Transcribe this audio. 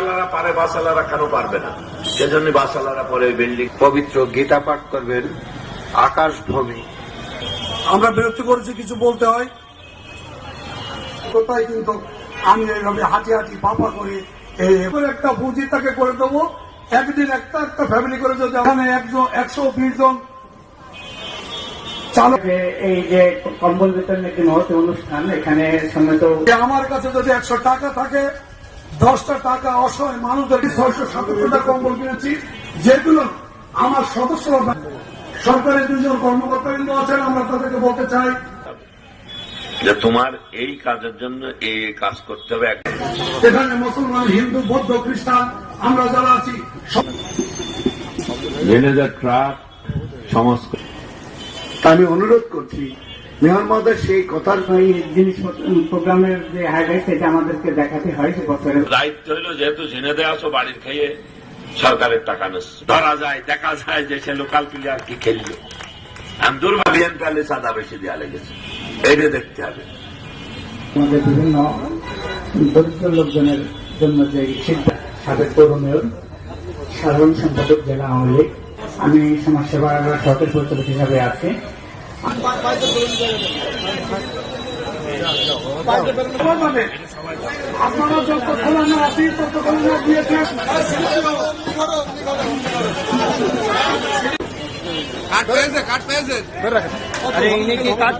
টাকালারা পারে বাসালারা কেন পারবে না? সেজন্য বাসালারা পরে বিল্ডিং পবিত্র গীতা পাঠ করবেন আকাশ ভূমি আমরা বিরক্তি করেছি কিছু বলতে হয়? কোথায় কিন্তু আমি এইভাবে হাঁটি হাঁটি পাপা করে এবার একটা পুঁজি তাকে করে দেবো। একদিন একটা একটা ফ্যামিলি করে যদি এখানে একজন একশো বিশ জন চালক এই যে কম্বল বিতরণ একটি মহৎ অনুষ্ঠান এখানে আমার কাছে যদি একশো টাকা থাকে দশটা টাকা অসহায় মানুষদের ছয়শো সাতাত্তরটা কম্বল কিনেছি যেগুলো আমার সদস্যরা সরকারের দুজন কর্মকর্তাবৃন্দ আছেন আমরা তাদেরকে বলতে চাই। যে তোমার এই কাজের জন্য এই এই কাজ করতে হবে। এখানে মুসলমান হিন্দু বৌদ্ধ খ্রিস্টান আমরা যারা আছি ট্রাক সংস্কার আমি অনুরোধ করছি মেয়র মহোদয় সেই কথার প্রোগ্রামের যে হাইলাইট সেটা আমাদেরকে দেখাতে হয় বছরের। দায়িত্ব হলো যেহেতু আসো বাড়ির খেয়ে সরকারের টাকা ধরা যায় দেখা যায় যে সে লোকাল প্লেয়ার কি খেললো। আমি তাহলে সাদা বেশি দেওয়া লেগেছে। এটা দেখতে হবে। আমাদের বিভিন্ন দরিদ্র লোকজনের জন্য যে সিদ্ধান্ত সাবেক পৌর মেয়র সাধারণ সম্পাদক জেলা আওয়ামী লীগ আমি সমাজসেবা সরকারি পরিচালক হিসাবে আছি। আপনারা যত খেলানো আছি তত খেলানো দিয়েছেন কাট পেয়েছে কাট পেয়েছে ইনি কি কাজ